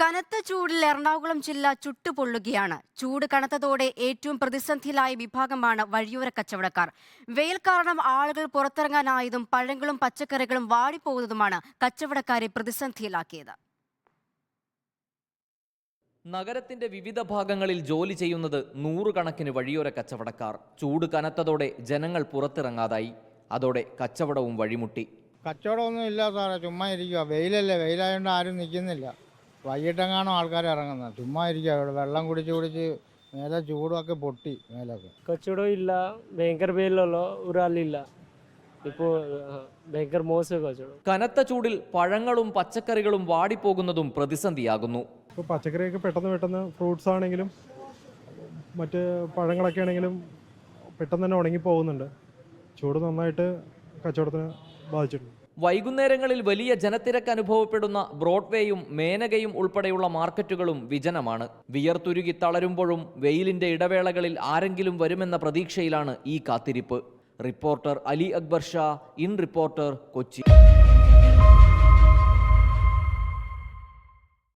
കനത്ത ചൂടിൽ എറണാകുളം ജില്ല ചുട്ടുപൊള്ളുകയാണ്. ചൂട് കനത്തതോടെ ഏറ്റവും പ്രതിസന്ധിയിലായ വിഭാഗമാണ് വഴിയോര കച്ചവടക്കാർ. വെയിൽ കാരണം ആളുകൾ പുറത്തിറങ്ങാനായതും പഴങ്ങളും പച്ചക്കറികളും വാടിപ്പോകുന്നതുമാണ് കച്ചവടക്കാരെ പ്രതിസന്ധിയിലാക്കിയത്. നഗരത്തിന്റെ വിവിധ ഭാഗങ്ങളിൽ ജോലി ചെയ്യുന്നത് നൂറുകണക്കിന് വഴിയോര കച്ചവടക്കാർ. ചൂട് കനത്തതോടെ ജനങ്ങൾ പുറത്തിറങ്ങാതായി. അതോടെ കച്ചവടവും വഴിമുട്ടി. കച്ചവടമൊന്നും ഇല്ല സാറേ ചുമ്മാ ഇരിക്കുക വെയിലല്ലേ വെയിലായതുകൊണ്ട് ആരും നിൽക്കുന്നില്ല. വൈകിട്ടെങ്ങാണോ ആൾക്കാർ ഇറങ്ങുന്നത്. ചുമ്മാ ഇരിക്കുക ഇവിടെ വെള്ളം കുടിച്ച് കുടിച്ച് മേലെ ചൂടൊക്കെ പൊട്ടി മേലൊക്കെ. കച്ചവടം ഇല്ല. ഭയങ്കര പേരിലുള്ള ഒരാളില്ല ഇപ്പോ ഭയങ്കര മോശം കച്ചവടം. കനത്ത ചൂടിൽ പഴങ്ങളും പച്ചക്കറികളും വാടിപ്പോകുന്നതും പ്രതിസന്ധിയാകുന്നു. ഇപ്പോൾ പച്ചക്കറിയൊക്കെ പെട്ടെന്ന് പെട്ടെന്ന് ഫ്രൂട്ട്സ് ആണെങ്കിലും മറ്റ് പഴങ്ങളൊക്കെ ആണെങ്കിലും പെട്ടെന്ന് തന്നെ ഉണങ്ങി പോകുന്നുണ്ട് ചൂട് നന്നായിട്ട് കച്ചവടത്തിന് ബാധിച്ചിട്ടുണ്ട്. വൈകുന്നേരങ്ങളിൽ വലിയ ജനത്തിരക്ക് അനുഭവപ്പെടുന്ന ബ്രോഡ്വേയും മേനകയും ഉൾപ്പെടെയുള്ള മാർക്കറ്റുകളും വിജനമാണ്. വിയർത്തുരുകി തളരുമ്പോഴും വെയിലിന്റെ ഇടവേളകളിൽ ആരെങ്കിലും വരുമെന്ന പ്രതീക്ഷയിലാണ് ഈ കാത്തിരിപ്പ്. Reporter Ali Akbar Shah in reporter Kochi.